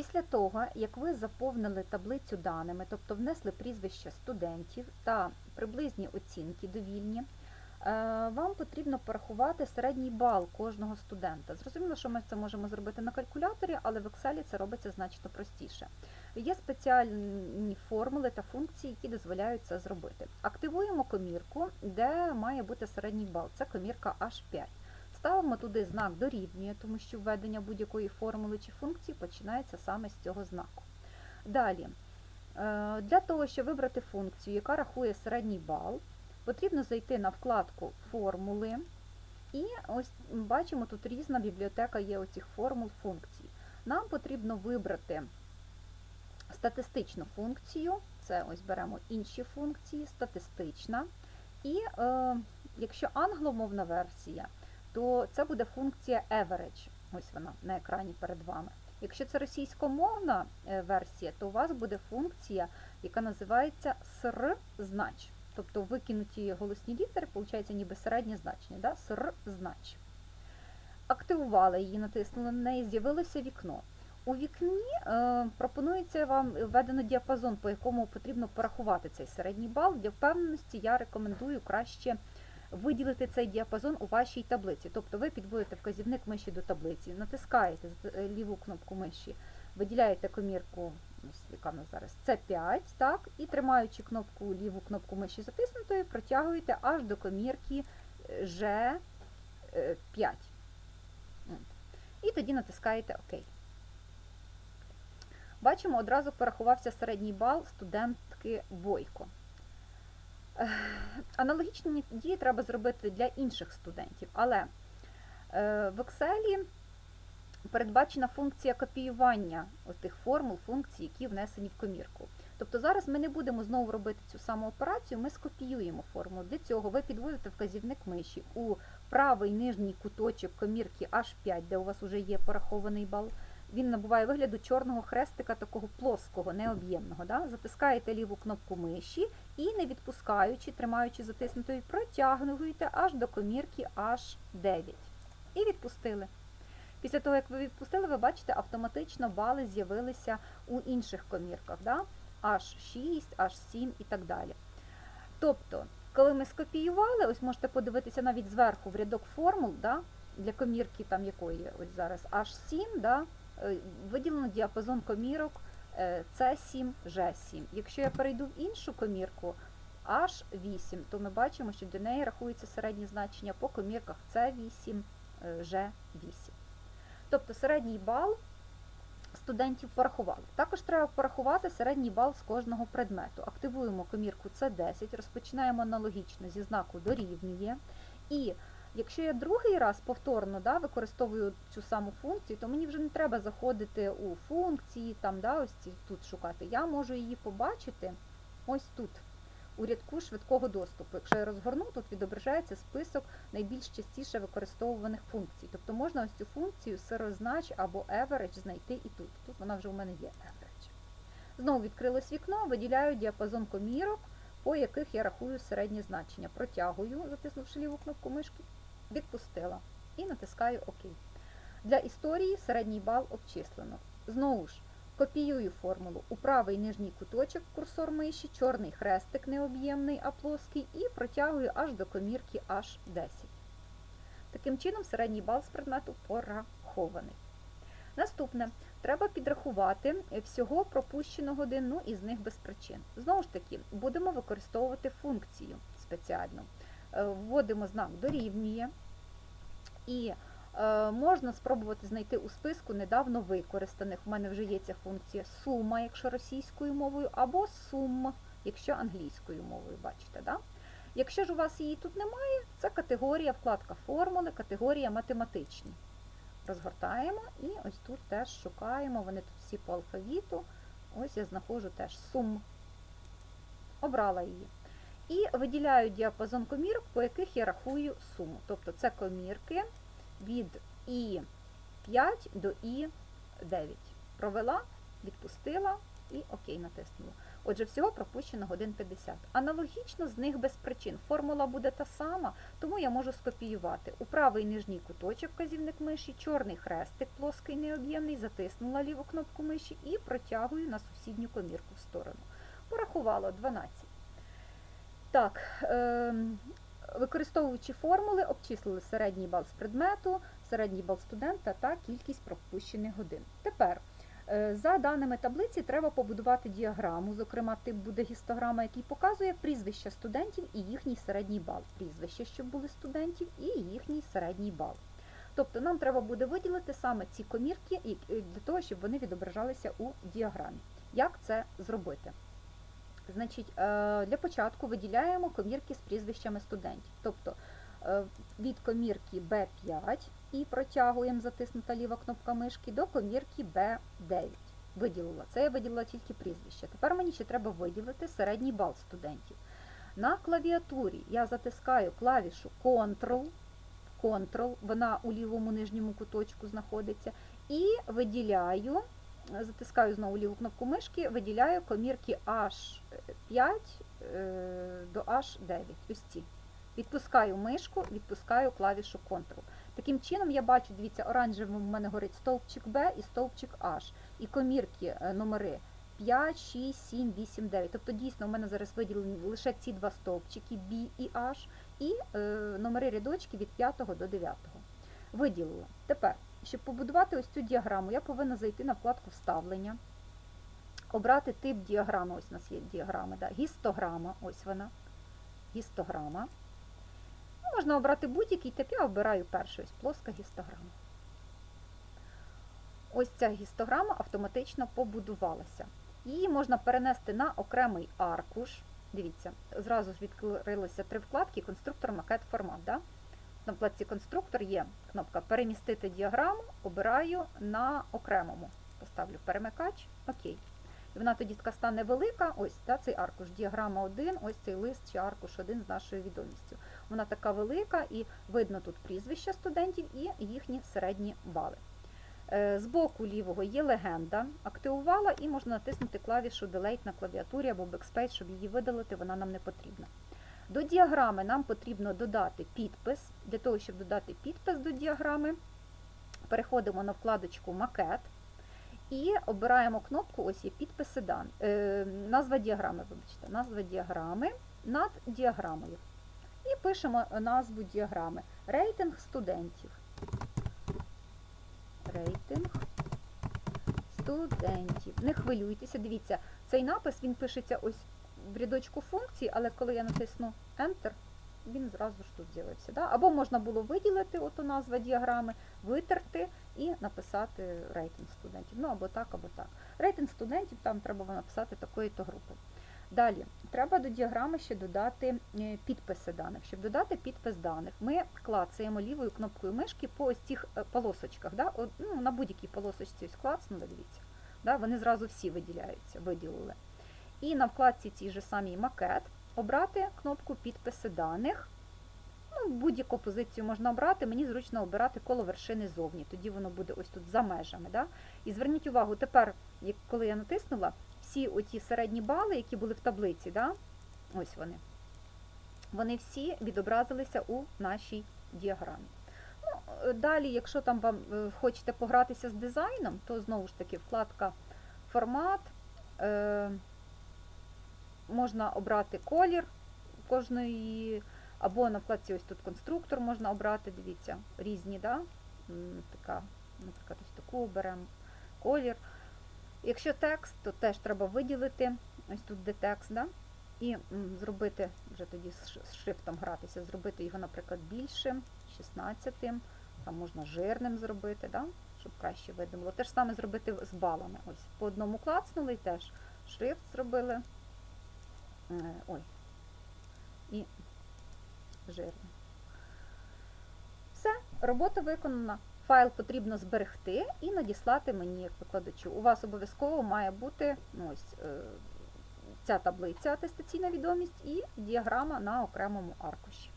Після того, як ви заповнили таблицю даними, тобто внесли прізвища студентів та приблизні оцінки довільні, е, вам потрібно порахувати середній бал кожного студента. Зрозуміло, що ми це можемо зробити на калькуляторі, але в Excel це робиться значно простіше. Є спеціальні формули та функції, які дозволяють це зробити. Активуємо комірку, де має бути середній бал. Це комірка H5. Ставимо туди знак дорівнює, тому що введення будь-якої формули чи функції починається саме з цього знаку. Далі, е, для того, щоб вибрати функцію, яка рахує середній бал, потрібно зайти на вкладку Формули. І ось бачимо, тут різна бібліотека є оцих формул функцій. Нам потрібно вибрати статистичну функцію, це ось беремо інші функції, статистична. І е, якщо англомовна версія, то це буде функція average. Ось вона на екрані перед вами. Якщо це російськомовна е, версія, то у вас буде функція, яка називається ср знач. Тобто викинуті голосні літери, виходить ніби середнє значення. Да? Ср знач. Активували її, натиснули на неї, з'явилося вікно. У вікні е, пропонується вам введено діапазон, по якому потрібно порахувати цей середній бал. Для впевненості я рекомендую краще виділити цей діапазон у вашій таблиці. Тобто ви підводите вказівник миші до таблиці, натискаєте з- ліву кнопку миші, виділяєте комірку, яка в нас зараз, це 5, так, і тримаючи кнопку, ліву кнопку миші затиснутою, протягуєте аж до комірки Ж5. І тоді натискаєте ОК. Бачимо, одразу порахувався середній бал студентки Бойко. Аналогічні дії треба зробити для інших студентів, але е, в Excel передбачена функція копіювання тих формул, функцій, які внесені в комірку. Тобто зараз ми не будемо знову робити цю саму операцію, ми скопіюємо формулу. Для цього ви підводите вказівник миші у правий нижній куточок комірки H5, де у вас вже є порахований бал. Він набуває вигляду чорного хрестика, такого плоского, необ'ємного. Да? Затискаєте ліву кнопку миші і, не відпускаючи, тримаючи затиснутою, протягнуєте аж до комірки H9. І відпустили. Після того, як ви відпустили, ви бачите, автоматично бали з'явилися у інших комірках. Да? H6, H7 і так далі. Тобто, коли ми скопіювали, ось можете подивитися навіть зверху в рядок формул, да? для комірки там якої ось зараз H7, да? Е, виділено діапазон комірок е, C7, G7. Якщо я перейду в іншу комірку H8, то ми бачимо, що до неї рахується середнє значення по комірках C8, е, G8. Тобто середній бал студентів порахували. Також треба порахувати середній бал з кожного предмету. Активуємо комірку С10, розпочинаємо аналогічно зі знаку дорівнює. І якщо я другий раз повторно да, використовую цю саму функцію, то мені вже не треба заходити у функції, там, да, ось ці тут шукати. Я можу її побачити ось тут. У рядку швидкого доступу. Якщо я розгорну, тут відображається список найбільш частіше використовуваних функцій. Тобто можна ось цю функцію сирознач або average знайти і тут. Тут вона вже у мене є average. Знову відкрилось вікно, виділяю діапазон комірок, по яких я рахую середнє значення. Протягую, затиснувши ліву кнопку мишки, відпустила і натискаю ОК. Для історії середній бал обчислено. Знову ж, Копіюю формулу у правий нижній куточок курсор миші, чорний хрестик необ'ємний, а плоский, і протягую аж до комірки H10. Таким чином, середній бал з предмету порахований. Наступне, треба підрахувати всього пропущено годин, ну із них без причин. Знову ж таки, будемо використовувати функцію спеціальну. Е, Вводимо знак дорівнює і Е, Можна спробувати знайти у списку недавно використаних. У мене вже є ця функція сума, якщо російською мовою, або сум, якщо англійською мовою, бачите. Да? Якщо ж у вас її тут немає, це категорія, вкладка формули, категорія математичні. Розгортаємо і ось тут теж шукаємо, вони тут всі по алфавіту. Ось я знаходжу теж сум. Обрала її. І виділяю діапазон комірок, по яких я рахую суму. Тобто це комірки від І5 до І9. Провела, відпустила і ОК натиснула. Отже, всього пропущено годин 50. Аналогічно з них без причин. Формула буде та сама, тому я можу скопіювати. У правий нижній куточок вказівник миші, чорний хрестик, плоский необ'ємний, затиснула ліву кнопку миші і протягую на сусідню комірку в сторону. Порахувала 12. Так, ем, використовуючи формули, обчислили середній бал з предмету, середній бал студента та кількість пропущених годин. Тепер, е, за даними таблиці, треба побудувати діаграму, зокрема, тип буде гістограма, який показує прізвища студентів і їхній середній бал. Прізвища, щоб були студентів, і їхній середній бал. Тобто нам треба буде виділити саме ці комірки для того, щоб вони відображалися у діаграмі. Як це зробити? Значить, е, для початку виділяємо комірки з прізвищами студентів. Тобто е, від комірки B5 і протягуємо затиснута ліва кнопка мишки до комірки B9. Виділила. Це я виділила тільки прізвище. Тепер мені ще треба виділити середній бал студентів. На клавіатурі я затискаю клавішу Ctrl, Ctrl, вона у лівому нижньому куточку знаходиться, і виділяю затискаю знову ліву кнопку мишки, виділяю комірки H5 е, до H9. Ось ці. Відпускаю мишку, відпускаю клавішу Ctrl. Таким чином я бачу, дивіться, оранжевим в мене горить стовпчик B і стовпчик H. І комірки е, номери 5, 6, 7, 8, 9. Тобто дійсно у мене зараз виділені лише ці два стовпчики B і H, і е, номери рядочки від 5 до 9. Виділила. Тепер. Щоб побудувати ось цю діаграму, я повинна зайти на вкладку Вставлення, обрати тип діаграми, ось у нас є діаграма, да, гістограма, ось вона, гістограма. Ну, можна обрати будь-який тип, я обираю перший, ось плоска гістограма. Ось ця гістограма автоматично побудувалася. Її можна перенести на окремий аркуш. Дивіться, зразу ж відкрилися три вкладки, конструктор, макет, формат. Да? На вкладці конструктор є кнопка Перемістити діаграму, обираю на окремому. Поставлю перемикач, окей. І вона тоді така стане велика, ось да, цей аркуш, діаграма 1, ось цей лист чи аркуш 1 з нашою відомістю. Вона така велика і видно тут прізвища студентів і їхні середні бали. Е, З боку лівого є легенда, активувала і можна натиснути клавішу Delete на клавіатурі або Backspace, щоб її видалити, вона нам не потрібна. До діаграми нам потрібно додати підпис. Для того, щоб додати підпис до діаграми, переходимо на вкладочку Макет і обираємо кнопку, ось є підписи дан. Е, назва діаграми, вибачте, назва діаграми над діаграмою. І пишемо назву діаграми. Рейтинг студентів. Рейтинг студентів. Не хвилюйтеся, дивіться, цей напис він пишеться ось в рядочку функції, але коли я натисну Enter, він зразу ж тут з'явився. Да? Або можна було виділити ото назва діаграми, витерти і написати рейтинг студентів. Ну або так, або так. Рейтинг студентів там треба написати такої-то групи. Далі, треба до діаграми ще додати е, підписи даних. Щоб додати підпис даних, ми клацаємо лівою кнопкою мишки по ось цих е, полосочках. Да? От, ну, на будь-якій полосочці ось клацнули, дивіться. Да? Вони зразу всі виділяються, виділили. І на вкладці цій же самій макет обрати кнопку підписи даних. Ну, Будь-яку позицію можна обрати, мені зручно обирати коло вершини зовні, тоді воно буде ось тут за межами. Да? І зверніть увагу, тепер, коли я натиснула, всі оті середні бали, які були в таблиці, да? ось вони, вони всі відобразилися у нашій діаграмі. Ну, е, далі, якщо там вам е, хочете погратися з дизайном, то знову ж таки вкладка формат. Е, можна обрати колір кожної, або на вкладці ось тут конструктор можна обрати, дивіться, різні, да? Така, наприклад, ось таку оберемо колір. Якщо текст, то теж треба виділити, ось тут де текст, да? і зробити, вже тоді з шрифтом гратися, зробити його, наприклад, більшим, 16, там можна жирним зробити, да? щоб краще видно було. Те ж саме зробити з балами. Ось по одному клацнули і теж шрифт зробили. Е, Ой. І жирне. Все, робота виконана. Файл потрібно зберегти і надіслати мені як викладачу. У вас обов'язково має бути ну, ось, е, ця таблиця атестаційна відомість і діаграма на окремому аркуші.